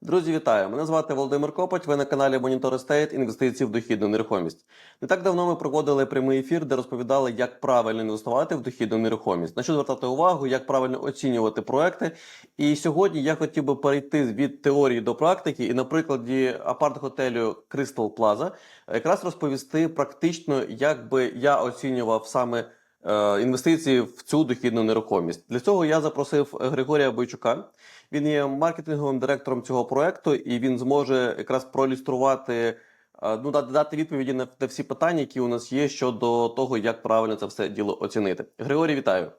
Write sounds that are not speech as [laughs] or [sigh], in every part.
Друзі, вітаю! Мене звати Володимир Копоть. Ви на каналі Monitor Estate інвестиції в дохідну нерухомість. Не так давно ми проводили прямий ефір, де розповідали, як правильно інвестувати в дохідну нерухомість, на що звертати увагу, як правильно оцінювати проекти. І сьогодні я хотів би перейти від теорії до практики і на прикладі апарт-готелю Crystal Plaza якраз розповісти практично, як би я оцінював саме. Е, Інвестиції в цю дохідну нерухомість для цього я запросив Григорія Бойчука. Він є маркетинговим директором цього проекту, і він зможе якраз проілюструвати, е, ну дати, відповіді на, на всі питання, які у нас є щодо того, як правильно це все діло оцінити. Григорій, вітаю.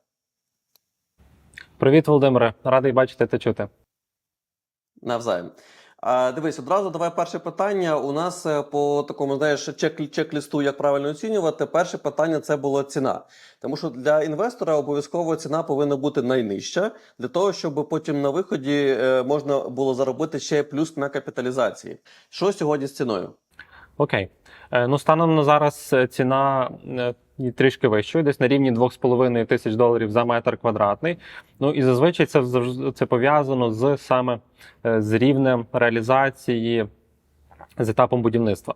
Привіт, Володимире. Радий бачити та чути. Навзаєм. Дивись, одразу давай перше питання. У нас е, по такому знаєш чек чек-лісту, як правильно оцінювати. Перше питання це було ціна. Тому що для інвестора обов'язково ціна повинна бути найнижча для того, щоб потім на виході е, можна було заробити ще плюс на капіталізації. Що сьогодні з ціною? Окей. Е, Ну, станом на зараз ціна є трішки вищою, десь на рівні 2,5 тисяч доларів за метр квадратний. Ну і зазвичай це це пов'язано з саме е, з рівнем реалізації з етапом будівництва.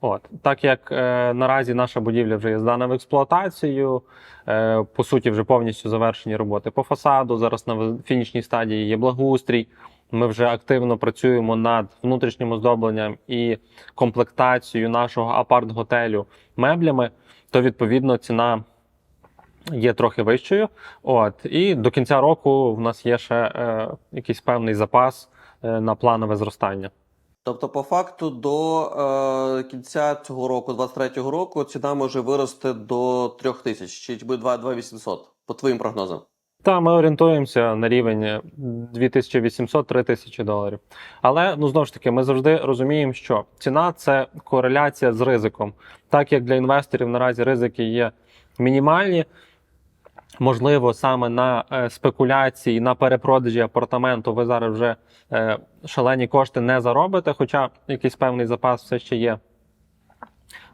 От так як е, наразі наша будівля вже є здана в експлуатацію, е, по суті, вже повністю завершені роботи по фасаду. Зараз на фінішній стадії є благоустрій. Ми вже активно працюємо над внутрішнім оздобленням і комплектацією нашого апарт-готелю меблями, то відповідно ціна є трохи вищою. От і до кінця року в нас є ще е, якийсь певний запас е, на планове зростання. Тобто, по факту, до е, кінця цього року, 23-го року, ціна може вирости до 3 тисяч, чи 2 2800, по твоїм прогнозам. Та ми орієнтуємося на рівень 2800-3000 доларів. Але ну знову ж таки, ми завжди розуміємо, що ціна це кореляція з ризиком. Так як для інвесторів наразі ризики є мінімальні. Можливо, саме на е, спекуляції, на перепродажі апартаменту ви зараз вже е, шалені кошти не заробите, хоча якийсь певний запас все ще є.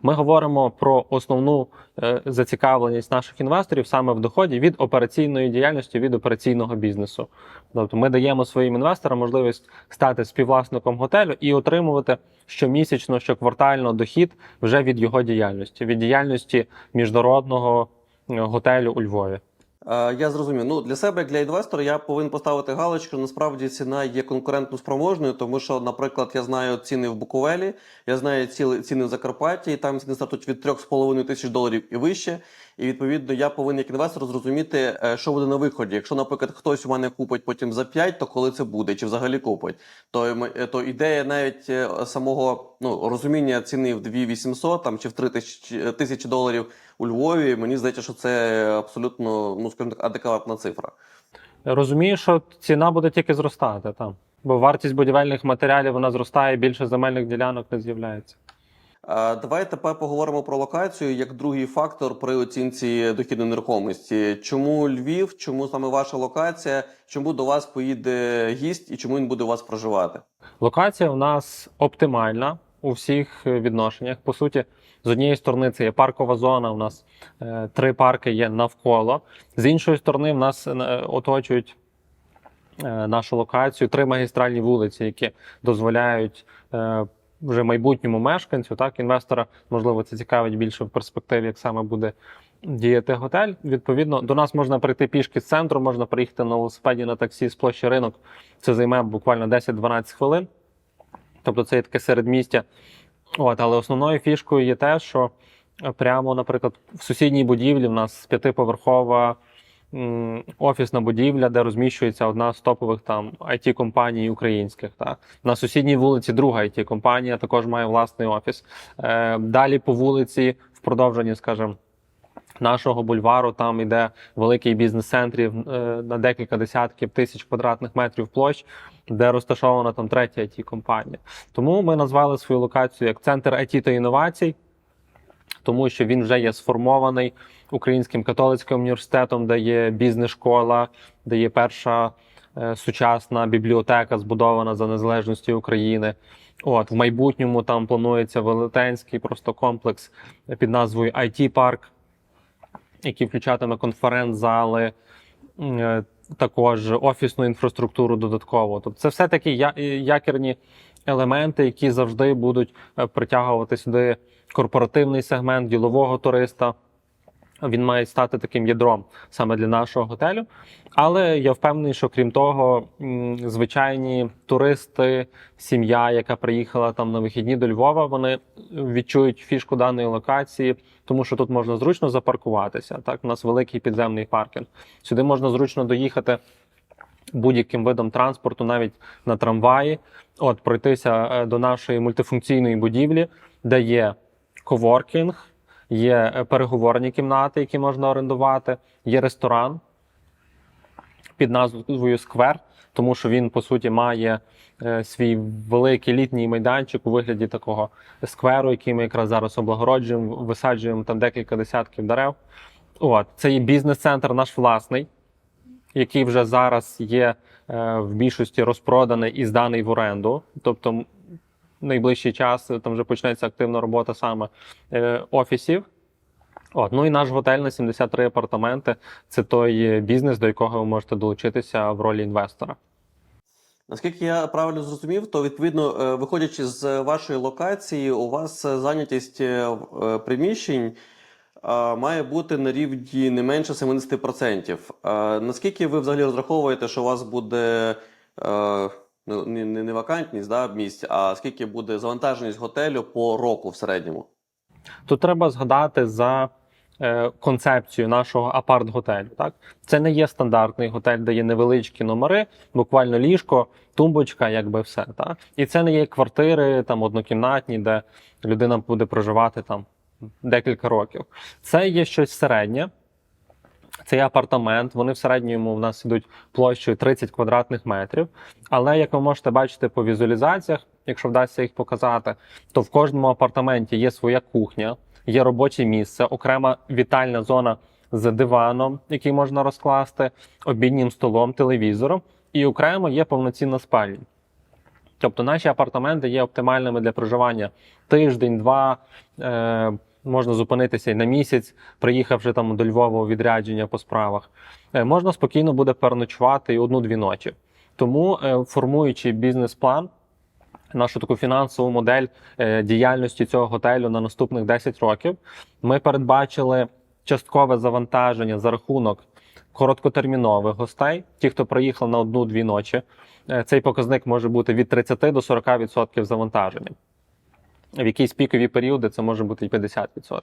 Ми говоримо про основну е, зацікавленість наших інвесторів саме в доході від операційної діяльності, від операційного бізнесу. Тобто ми даємо своїм інвесторам можливість стати співвласником готелю і отримувати щомісячно, щоквартально дохід вже від його діяльності, від діяльності міжнародного е, готелю у Львові. Е, Я зрозумів. Ну для себе, як для інвестора, я повинен поставити галочку. Насправді ціна є конкурентно спроможною, тому що, наприклад, я знаю ціни в Буковелі, я знаю ціни в Закарпатті, і там ціни стартують від 3,5 тисяч доларів і вище. І відповідно я повинен як інвестор зрозуміти, е, що буде на виході. Якщо, наприклад, хтось у мене купить потім за 5, то коли це буде, чи взагалі купить, то е, то ідея навіть е, самого ну розуміння ціни в 2800 там чи в 3 тисячі тисячі доларів у Львові. Мені здається, що це абсолютно ну скажімо так адекватна цифра. Розумію, що ціна буде тільки зростати там, бо вартість будівельних матеріалів вона зростає, більше земельних ділянок не з'являється. А, Давай тепер поговоримо про локацію як другий фактор при оцінці дохідної нерухомості. Чому Львів, чому саме ваша локація, чому до вас поїде гість і чому він буде у вас проживати? Локація у нас оптимальна у всіх відношеннях. По суті, з однієї сторони це є паркова зона. У нас е, три парки є навколо. З іншої сторони, в нас е, оточують е, нашу локацію три магістральні вулиці, які дозволяють. Вже майбутньому мешканцю, так інвестора, можливо, це цікавить більше в перспективі, як саме буде діяти готель. Відповідно, до нас можна прийти пішки з центру, можна приїхати на велосипеді на таксі з площі ринок. Це займе буквально 10-12 хвилин. Тобто це є таке середмістя. От, але основною фішкою є те, що прямо, наприклад, в сусідній будівлі в нас п'ятиповерхова офісна будівля, де розміщується одна з топових там it компаній українських. Так. На сусідній вулиці друга it компанія також має власний офіс. Е, далі по вулиці, в продовженні, скажімо, нашого бульвару там іде великий бізнес-центр е, на декілька десятків тисяч квадратних метрів площ, де розташована там третя it компанія. Тому ми назвали свою локацію як центр IT та інновацій, тому що він вже є сформований Українським католицьким університетом, де є бізнес-школа, де є перша е, сучасна бібліотека, збудована за незалежності України. От в майбутньому там планується велетенський просто комплекс під назвою IT Парк, який включатиме конференц-зали, е, також офісну інфраструктуру додатково. Тобто це все такі якірні елементи, які завжди будуть е, притягувати сюди корпоративний сегмент ділового туриста. Він має стати таким ядром саме для нашого готелю. Але я впевнений, що крім того, звичайні туристи, сім'я, яка приїхала там на вихідні до Львова, вони відчують фішку даної локації, тому що тут можна зручно запаркуватися. Так, у нас великий підземний паркінг. Сюди можна зручно доїхати будь-яким видом транспорту, навіть на трамваї, от пройтися е, до нашої мультифункційної будівлі, де є коворкінг, є е, переговорні кімнати, які можна орендувати, є ресторан під назвою Сквер, тому що він по суті має е, свій великий літній майданчик у вигляді такого скверу, який ми якраз зараз облагороджуємо, висаджуємо там декілька десятків дерев. От це є бізнес-центр наш власний, який вже зараз є е, в більшості розпроданий і зданий в оренду. Тобто, найближчий час е, там вже почнеться активна робота саме е, офісів. От, ну і наш готель на 73 апартаменти це той е, бізнес, до якого ви можете долучитися в ролі інвестора. Наскільки я правильно зрозумів, то відповідно, виходячи з вашої локації, у вас зайнятість приміщень має бути на рівні не менше 70%. Е, Наскільки ви взагалі розраховуєте, що у вас буде ну, не, не, вакантність да, місць, а скільки буде завантаженість готелю по року в середньому? Тут треба згадати за е, концепцію нашого апарт-готелю. Так, це не є стандартний готель, де є невеличкі номери, буквально ліжко, тумбочка, якби все. Так? І це не є квартири там однокімнатні, де людина буде проживати там декілька років. Це є щось середнє. Це є апартамент. Вони в середньому в нас ідуть площею 30 квадратних метрів. Але як ви можете бачити по візуалізаціях, якщо вдасться їх показати, то в кожному апартаменті є своя кухня, є робоче місце, окрема вітальна зона з диваном, який можна розкласти, обіднім столом, телевізором, і окремо є повноцінна спальня. Тобто наші апартаменти є оптимальними для проживання тиждень-два. Е, можна зупинитися і на місяць, приїхавши там до Львова у відрядження по справах. Е, можна спокійно буде переночувати і одну-дві ночі. Тому, е, формуючи бізнес-план, нашу таку фінансову модель е, діяльності цього готелю на наступних 10 років, ми передбачили часткове завантаження за рахунок короткотермінових гостей, ті, хто приїхав на одну-дві ночі. Цей показник може бути від 30 до 40% завантаження. В якісь пікові періоди це може бути і 50%.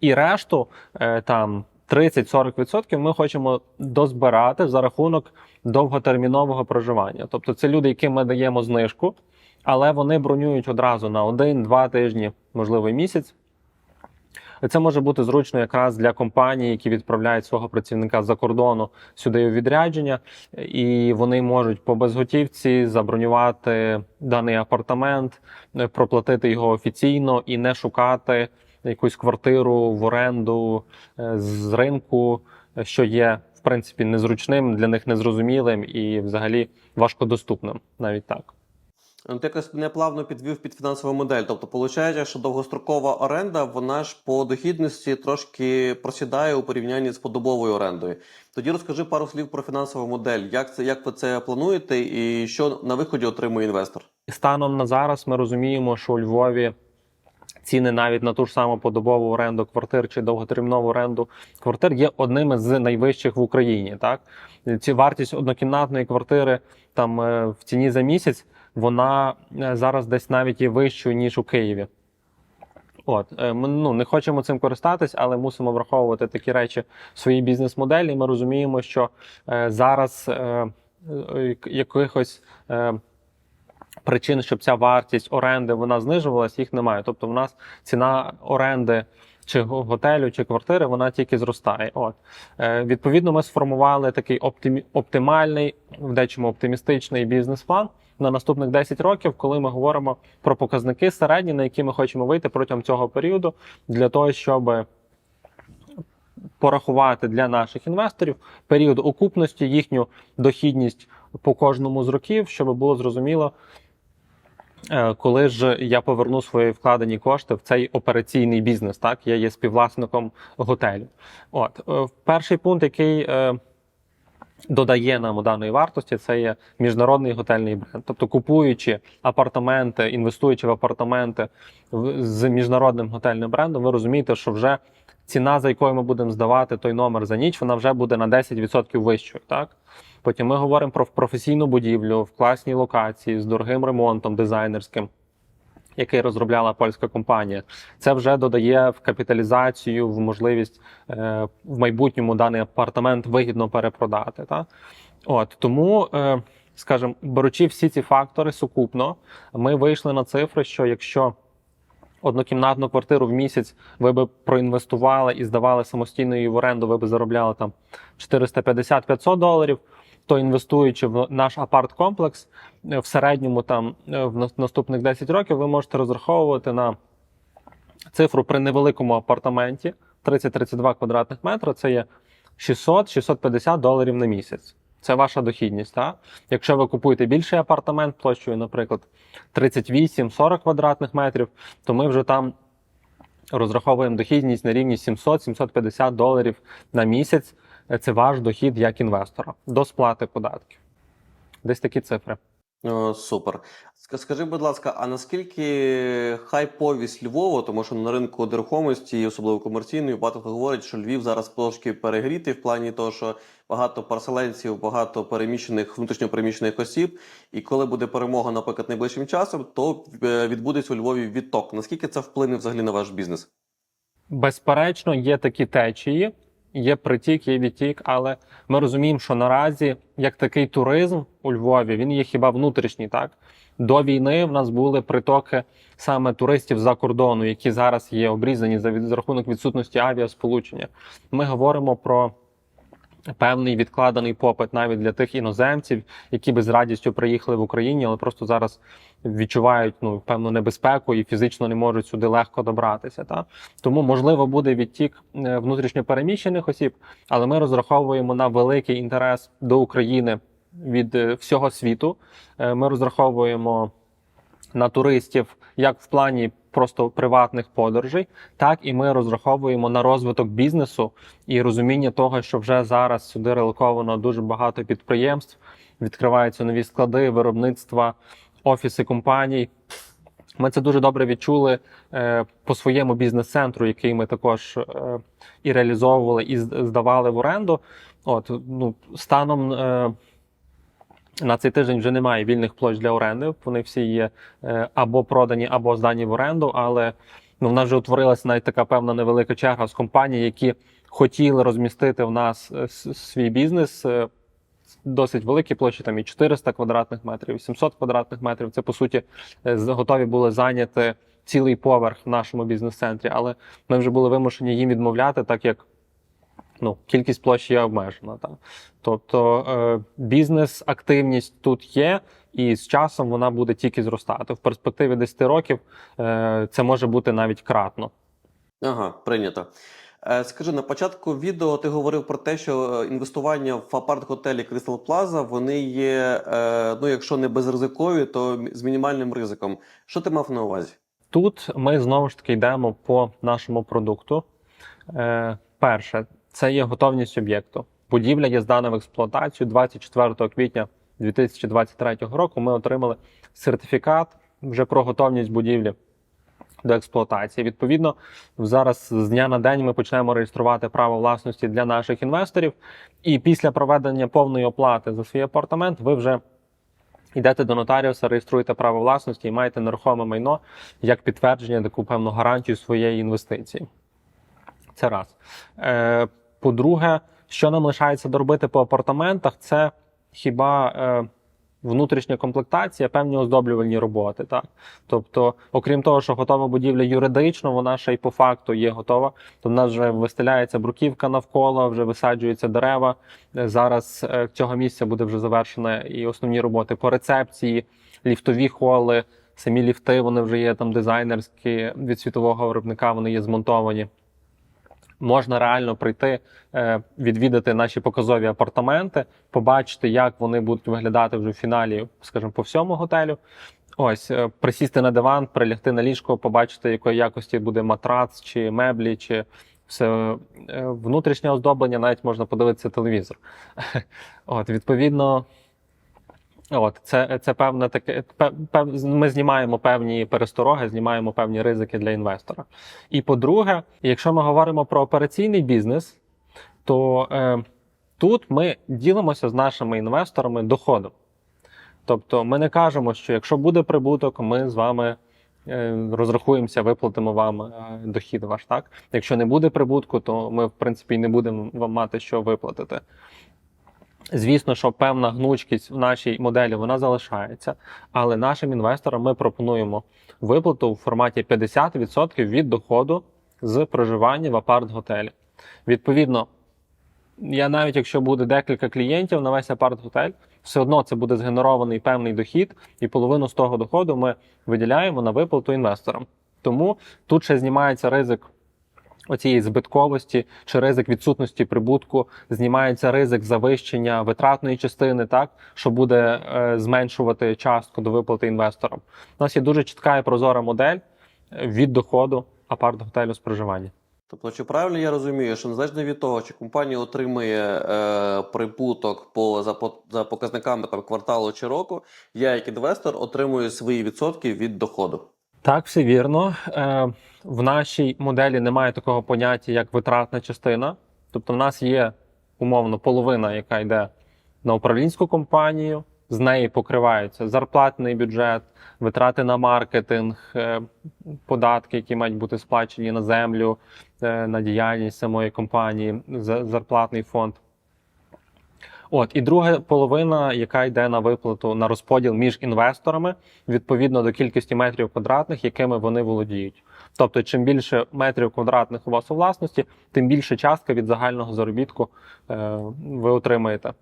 І решту е, там 30-40% ми хочемо дозбирати за рахунок довготермінового проживання. Тобто це люди, яким ми даємо знижку, але вони бронюють одразу на один-два тижні, можливо, місяць. Це може бути зручно якраз для компаній, які відправляють свого працівника за кордону сюди у відрядження, і вони можуть по безготівці забронювати даний апартамент, е, проплатити його офіційно і не шукати якусь квартиру в оренду е, з ринку, е, що є в принципі незручним, для них незрозумілим і взагалі важкодоступним, навіть так. Ну, ти якось мене підвів під фінансову модель. Тобто, виходить, що довгострокова оренда, вона ж по дохідності трошки просідає у порівнянні з подобовою орендою. Тоді розкажи пару слів про фінансову модель. Як це як ви це плануєте, і що на виході отримує інвестор? Станом на зараз ми розуміємо, що у Львові ціни навіть на ту ж саму подобову оренду квартир чи довготермінову оренду квартир є одними з найвищих в Україні. Так ці вартість однокімнатної квартири там е, в ціні за місяць, вона е, зараз десь навіть є вищою ніж у Києві. От е, ми ну не хочемо цим користатись, але мусимо враховувати такі речі в своїй бізнес-моделі. Ми розуміємо, що е, зараз е, е, якихось е, причин, щоб ця вартість оренди вона знижувалась, їх немає. Тобто, в нас ціна оренди чи готелю, чи квартири, вона тільки зростає. От е, відповідно, ми сформували такий оптимальний, в дечому оптимістичний бізнес-план на наступних 10 років, коли ми говоримо про показники середні, на які ми хочемо вийти протягом цього періоду, для того, щоб порахувати для наших інвесторів період окупності, їхню дохідність по кожному з років, щоб було зрозуміло, е, коли ж я поверну свої вкладені кошти в цей операційний бізнес. Так, я є співвласником готелю. От е, перший пункт, який е, додає нам даної вартості, це є міжнародний готельний бренд. Тобто, купуючи апартаменти, інвестуючи в апартаменти з міжнародним готельним брендом, ви розумієте, що вже ціна, за якою ми будемо здавати той номер за ніч, вона вже буде на 10% вищою. Так? Потім ми говоримо про професійну будівлю в класній локації з дорогим ремонтом дизайнерським, який розробляла польська компанія. Це вже додає в капіталізацію, в можливість е, в майбутньому даний апартамент вигідно перепродати. Так? От тому, е, скажімо, беручи всі ці фактори сукупно, ми вийшли на цифри, що якщо однокімнатну квартиру в місяць ви би проінвестували і здавали самостійно її в оренду, ви би заробляли там 450-500 доларів. То інвестуючи в наш апарт-комплекс, в середньому там е, в наступних 10 років ви можете розраховувати на цифру при невеликому апартаменті 30-32 квадратних метра. Це є 600-650 доларів на місяць. Це ваша дохідність. Так? Якщо ви купуєте більший апартамент площею, наприклад, 38-40 квадратних метрів, то ми вже там розраховуємо дохідність на рівні 700-750 доларів на місяць. Це ваш дохід як інвестора до сплати податків. Десь такі цифри. О, супер. Ска- Скажи, будь ласка, а наскільки хайповість Львова, тому що на ринку нерухомості, особливо комерційної, багато хто говорить, що Львів зараз трошки перегрітий в плані того, що багато переселенців, багато переміщених внутрішньопереміщених осіб, і коли буде перемога, наприклад, найближчим часом, то е, відбудеться у Львові відток. Наскільки це вплине взагалі на ваш бізнес? Безперечно, є такі течії, є притік, є відтік, але ми розуміємо, що наразі як такий туризм у Львові він є хіба внутрішній. Так до війни в нас були притоки саме туристів за кордону, які зараз є обрізані за, від, за рахунок відсутності авіасполучення. Ми говоримо про. Певний відкладений попит навіть для тих іноземців, які би з радістю приїхали в Україні, але просто зараз відчувають ну певну небезпеку і фізично не можуть сюди легко добратися. Та тому можливо буде відтік е, внутрішньопереміщених осіб, але ми розраховуємо на великий інтерес до України від е, всього світу. Е, Ми розраховуємо на туристів як в плані просто приватних подорожей, так і ми розраховуємо на розвиток бізнесу і розуміння того, що вже зараз сюди релоковано дуже багато підприємств, відкриваються нові склади, виробництва, офіси компаній. Ми це дуже добре відчули е, по своєму бізнес-центру, який ми також е, і реалізовували, і здавали в оренду. От ну станом е, на цей тиждень вже немає вільних площ для оренди. Вони всі є е, або продані, або здані в оренду. Але ну, в нас вже утворилася навіть така певна невелика черга з компаній, які хотіли розмістити в нас е, свій бізнес. е, Досить великі площі, там і 400 квадратних метрів, і 700 квадратних метрів. Це по суті готові були зайняти цілий поверх в нашому бізнес-центрі, але ми вже були вимушені їм відмовляти, так як ну, кількість площі є обмежена. Так. Тобто е, бізнес-активність тут є, і з часом вона буде тільки зростати. В перспективі 10 років е, це може бути навіть кратно. Ага, прийнято. Е, Скажи, на початку відео ти говорив про те, що е, інвестування в апарт-готелі Crystal Plaza, вони є, е, ну якщо не безризикові, то з мінімальним ризиком. Що ти мав на увазі? Тут ми знову ж таки йдемо по нашому продукту. Перше, це є готовність об'єкту. Будівля є здана в експлуатацію 24 квітня 2023 року. Ми отримали сертифікат вже про готовність будівлі до експлуатації. Відповідно, зараз з дня на день ми почнемо реєструвати право власності для наших інвесторів. І після проведення повної оплати за свій апартамент ви вже йдете до нотаріуса, реєструєте право власності і маєте нерухоме майно як підтвердження, таку певну гарантію своєї інвестиції. Це раз. Е, по-друге, що нам лишається доробити по апартаментах, це хіба е, внутрішня комплектація, певні оздоблювальні роботи. Так? Тобто, окрім того, що готова будівля юридично, вона ще й по факту є готова. То в нас вже вистеляється бруківка навколо, вже висаджуються дерева. Е, Зараз е, цього місця буде вже завершена і основні роботи по рецепції, ліфтові холи, самі ліфти, вони вже є там дизайнерські від світового виробника, вони є змонтовані. Можна реально прийти, е, відвідати наші показові апартаменти, побачити, як вони будуть виглядати вже в фіналі, скажімо, по всьому готелю. Ось е, присісти на диван, прилягти на ліжко, побачити, якої якості буде матрац, чи меблі, чи все е, внутрішнє оздоблення, навіть можна подивитися телевізор. [laughs] От, відповідно, от, це, це певне таке. пев- Ми знімаємо певні перестороги, знімаємо певні ризики для інвестора. І по-друге, якщо ми говоримо про операційний бізнес, то е, тут ми ділимося з нашими інвесторами доходом. Тобто ми не кажемо, що якщо буде прибуток, ми з вами е, розрахуємося, виплатимо вам е, дохід ваш. Так? Якщо не буде прибутку, то ми, в принципі, не будемо вам мати що виплатити. Звісно, що певна гнучкість в нашій моделі вона залишається, але нашим інвесторам ми пропонуємо виплату в форматі 50% від доходу з проживання в апарт-готелі. Відповідно, я навіть якщо буде декілька клієнтів на весь апарт-готель, все одно це буде згенерований певний дохід, і половину з того доходу ми виділяємо на виплату інвесторам. Тому тут ще знімається ризик оцієї збитковості чи ризик відсутності прибутку, знімається ризик завищення витратної частини, так що буде е, зменшувати частку до виплати інвесторам. У нас є дуже чітка і прозора модель е, від доходу апарт-готелю з проживання. Тобто, чи правильно я розумію, що незалежно від того, чи компанія отримує е, прибуток по за, за показниками там, кварталу чи року, я як інвестор отримую свої відсотки від доходу. Так, все вірно. Е, в нашій моделі немає такого поняття, як витратна частина. Тобто, в нас є умовно половина, яка йде на управлінську компанію, з неї покриваються зарплатний бюджет, витрати на маркетинг, е, податки, які мають бути сплачені на землю, е, на діяльність самої компанії, за- зарплатний фонд. От, і друга половина, яка йде на виплату на розподіл між інвесторами відповідно до кількості метрів квадратних, якими вони володіють. Тобто, чим більше метрів квадратних у вас у власності, тим більше частка від загального заробітку е, ви отримаєте.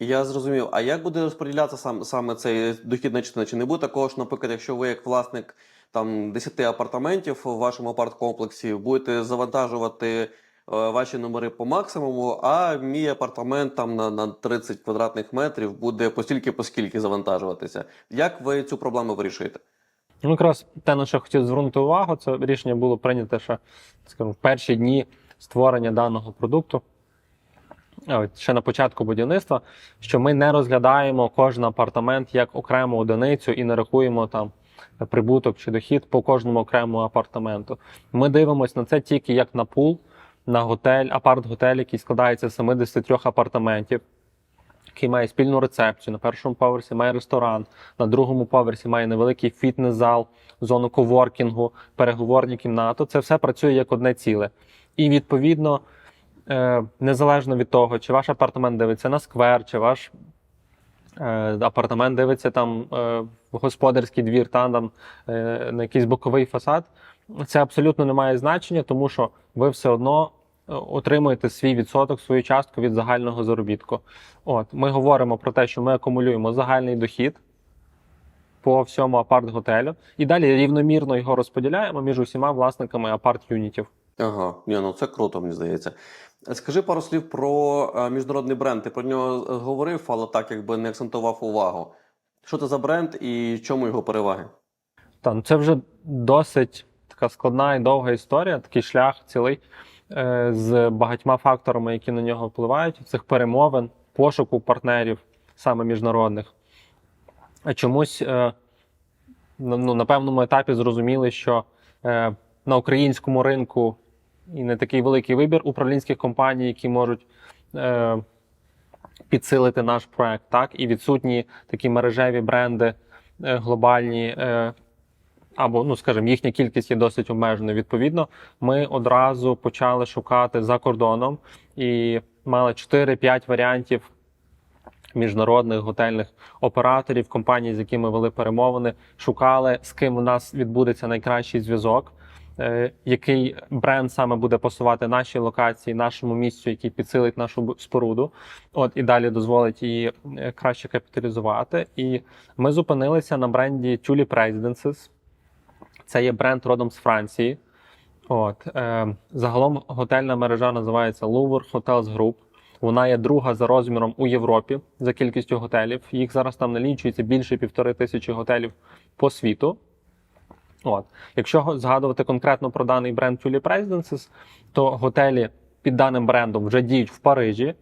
Я зрозумів. А як буде розподілятися сам саме цей дохідна частина? Чи не буде такого ж, наприклад, якщо ви як власник там 10 апартаментів в вашому апарт-комплексі будете завантажувати ваші номери по максимуму, а мій апартамент там на, на 30 квадратних метрів буде постільки поскільки завантажуватися? Як ви цю проблему вирішуєте? Ну, якраз те, на що хотів звернути увагу, це рішення було прийнято ще скажімо, в перші дні створення даного продукту. Ще на початку будівництва, що ми не розглядаємо кожен апартамент як окрему одиницю і не рахуємо там прибуток чи дохід по кожному окремому апартаменту. Ми дивимося на це тільки як на пул, на готель, апарт-готель, який складається з 73 апартаментів, який має спільну рецепцію. На першому поверсі має ресторан, на другому поверсі має невеликий фітнес-зал, зону коворкінгу, переговорні кімнату. Це все працює як одне ціле. І відповідно, е, незалежно від того, чи ваш апартамент дивиться на сквер, чи ваш е, апартамент дивиться там е, в господарський двір, та, там, е, на якийсь боковий фасад, це абсолютно не має значення, тому що ви все одно е, отримуєте свій відсоток, свою частку від загального заробітку. От, ми говоримо про те, що ми акумулюємо загальний дохід по всьому апарт-готелю і далі рівномірно його розподіляємо між усіма власниками апарт-юнітів. Ага, ні, ну це круто, мені здається. Скажи пару слів про е, міжнародний бренд. Ти про нього е, говорив, але так якби не акцентував увагу. Що це за бренд і чому його переваги? Та, ну це вже досить така складна і довга історія, такий шлях цілий е, з багатьма факторами, які на нього впливають, цих перемовин, пошуку партнерів, саме міжнародних. А чомусь е, ну, на певному етапі зрозуміли, що е, на українському ринку і не такий великий вибір управлінських компаній, які можуть підсилити наш проект, так, і відсутні такі мережеві бренди глобальні. Або, ну скажімо, їхня кількість є досить обмеженою. Відповідно, ми одразу почали шукати за кордоном і мали 4-5 варіантів міжнародних готельних операторів, компаній, з якими вели перемовини, шукали, з ким у нас відбудеться найкращий зв'язок, е, який бренд саме буде пасувати нашій локації, нашому місцю, який підсилить нашу споруду. От і далі дозволить її е, краще капіталізувати. І ми зупинилися на бренді Tulip Residences. Це є бренд родом з Франції. От, е, загалом готельна мережа називається Louvre Hotels Group. Вона є друга за розміром у Європі за кількістю готелів. Їх зараз там налічується більше півтори тисячі готелів по світу. От. Якщо згадувати конкретно про даний бренд Tulip Residences, то готелі під даним брендом вже діють в Парижі.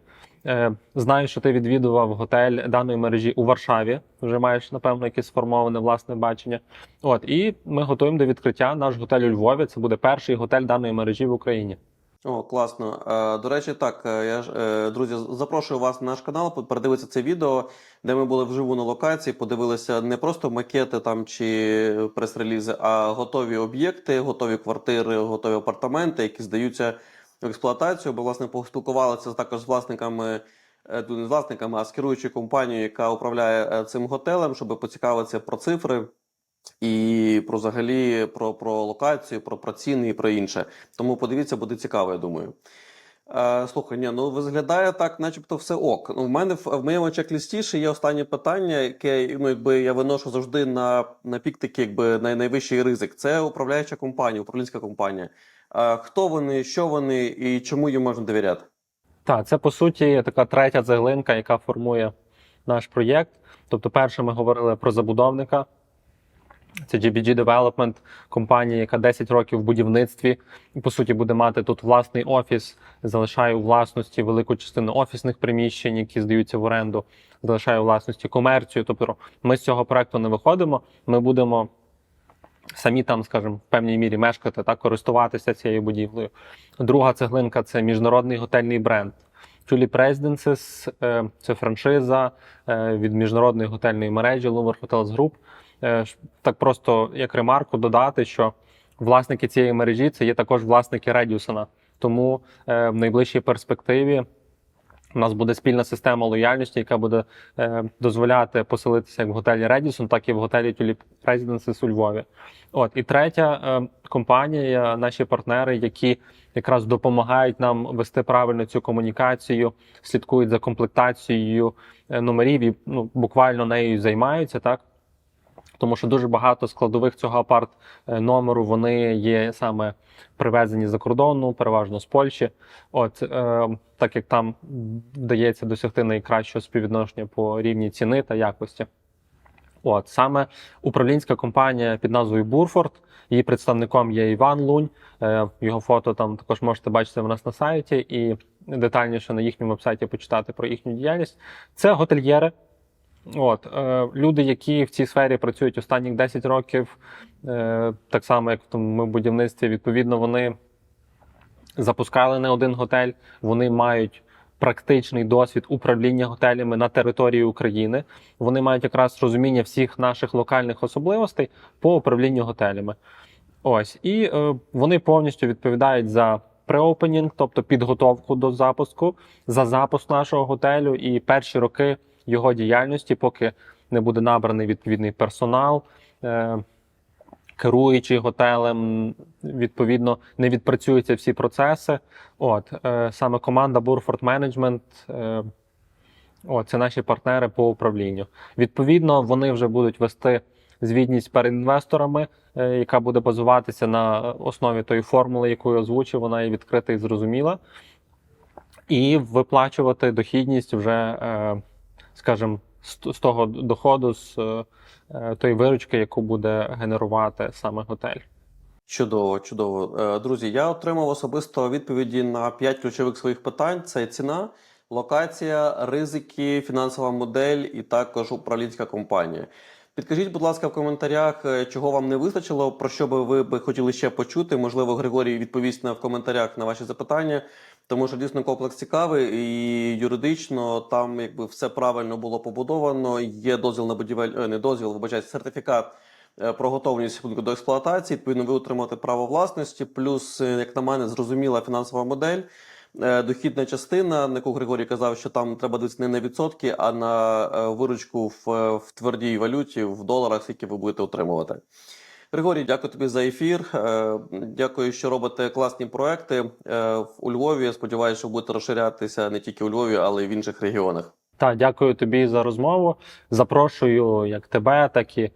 Е, знаю, що ти відвідував готель даної мережі у Варшаві. Вже маєш, напевно, якесь сформоване власне бачення. От, і ми готуємо до відкриття наш готель у Львові. Це буде перший готель даної мережі в Україні. О, класно. Е, До речі, так, е, я ж, друзі, запрошую вас на наш канал, передивитися це відео, де ми були вживу на локації, подивилися не просто макети там чи прес-релізи, а готові об'єкти, готові квартири, готові апартаменти, які здаються експлуатацію. Бо, власне, поспілкувалися також з власниками, е, ну, не з власниками, а з керуючою компанією, яка управляє е, цим готелем, щоб поцікавитися про цифри. І про взагалі про, про локацію, про, про ціни і про інше. Тому подивіться, буде цікаво, я думаю. Е, слухай, ні, ну виглядає так, начебто, все ок. Ну, в мене в, моєму чек-лісті ще є останнє питання, яке ну, якби я виношу завжди на, на пік такий, якби най, найвищий ризик. Це управляюча компанія, управлінська компанія. Хто вони, що вони і чому їм можна довіряти? Так, це по суті така третя цеглинка, яка формує наш проєкт. Тобто, перше, ми говорили про забудовника. Це GBG Development, компанія, яка 10 років в будівництві і по суті буде мати тут власний офіс, залишає у власності велику частину офісних приміщень, які здаються в оренду, залишає у власності комерцію. Тобто ми з цього проекту не виходимо. Ми будемо самі там, скажімо, в певній мірі мешкати та користуватися цією будівлею. Друга цеглинка це міжнародний готельний бренд. Tulip Residences е, – це франшиза е, від міжнародної готельної мережі Louvre Hotels Group. Е, Так просто як ремарку додати, що власники цієї мережі це є також власники Редюсона. Тому в найближчій перспективі у нас буде спільна система лояльності, яка буде е, дозволяти поселитися як в готелі Redison, так і в готелі Tulip Residences у Львові. От і третя е, компанія, наші партнери, які якраз допомагають нам вести правильно цю комунікацію, слідкують за комплектацією е, номерів і ну, буквально нею займаються, так. Тому що дуже багато складових цього апарт е, номеру вони є саме привезені за кордону, переважно з Польщі. От е, так як там вдається досягти найкращого співвідношення по рівні ціни та якості. От саме управлінська компанія під назвою Бурфорд. Її представником є Іван Лунь. Е, Його фото там також можете бачити в нас на сайті, і детальніше на їхньому вебсайті почитати про їхню діяльність. Це готельєри. От, е, люди, які в цій сфері працюють останніх 10 років, е, так само як в тому будівництві, відповідно, вони запускали не один готель, вони мають практичний досвід управління готелями на території України. Вони мають якраз розуміння всіх наших локальних особливостей по управлінню готелями. Ось, і е, вони повністю відповідають за преопенінг, тобто підготовку до запуску, за запуск нашого готелю і перші роки його діяльності, поки не буде набраний відповідний персонал. Е, керуючи готелем, відповідно, не відпрацюються всі процеси. От е, саме команда Burford Management, е, о, це наші партнери по управлінню. Відповідно, вони вже будуть вести звітність перед інвесторами, яка буде базуватися на основі тої формули, яку я озвучив, вона є відкрита і зрозуміла, і виплачувати дохідність вже, скажімо, з, того доходу, з е, тої виручки, яку буде генерувати саме готель. Чудово, чудово. Е, Друзі, я отримав особисто відповіді на 5 ключових своїх питань: це ціна, локація, ризики, фінансова модель і також управлінська компанія. Підкажіть, будь ласка, в коментарях, е, чого вам не вистачило, про що би ви би хотіли ще почути. Можливо, Григорій відповість на в коментарях на ваші запитання, тому що дійсно комплекс цікавий і юридично там якби все правильно було побудовано. Є дозвіл на будівель, е, не дозвіл, вибачайте, сертифікат е, про готовність до експлуатації. Відповідно, ви отримаєте право власності. Плюс, як на мене, зрозуміла фінансова модель. Е, Дохідна частина, на Григорій казав, що там треба дивитися не на відсотки, а на е, виручку в, е, в твердій валюті, в доларах, які ви будете отримувати. Григорій, дякую тобі за ефір. Дякую, що робите класні проекти у Львові. Я сподіваюся, що будете розширятися не тільки у Львові, але й в інших регіонах. Так, дякую тобі за розмову. Запрошую як тебе, так і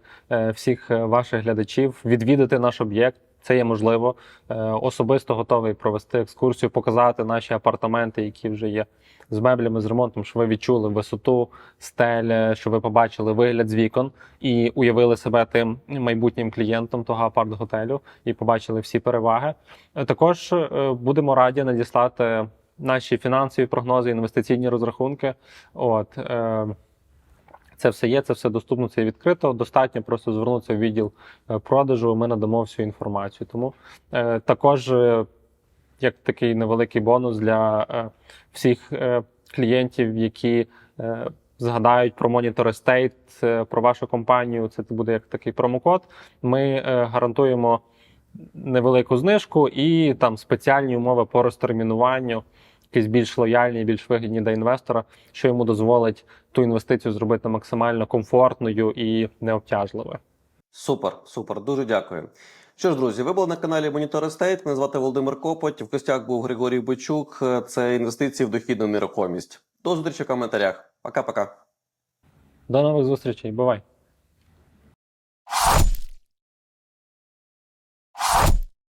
всіх ваших глядачів відвідати наш об'єкт. Це є можливо. Е, Особисто готовий провести екскурсію, показати наші апартаменти, які вже є з меблями, з ремонтом, щоб ви відчули висоту, стель, щоб ви побачили вигляд з вікон і уявили себе тим майбутнім клієнтом того апарт-готелю і побачили всі переваги. Е, Також е, будемо раді надіслати наші фінансові прогнози, інвестиційні розрахунки. От, е, це все є, це все доступно, це відкрито. Достатньо просто звернутися в відділ е, продажу. Ми надамо всю інформацію. Тому е, також е, як такий невеликий бонус для всіх клієнтів, які згадають про Monitor Estate, про вашу компанію. Це буде як такий промокод. Ми гарантуємо невелику знижку і там спеціальні умови по розтермінуванню, якісь більш лояльні, більш вигідні для інвестора, що йому дозволить ту інвестицію зробити максимально комфортною і необтяжливою. Супер, супер, дуже дякую. Що ж, друзі, ви були на каналі Monitor Estate. Мене звати Володимир Копоть. В гостях був Григорій Бичук. Це інвестиції в дохідну нерухомість. До зустрічі в коментарях. Пока-пока. До нових зустрічей, бувай!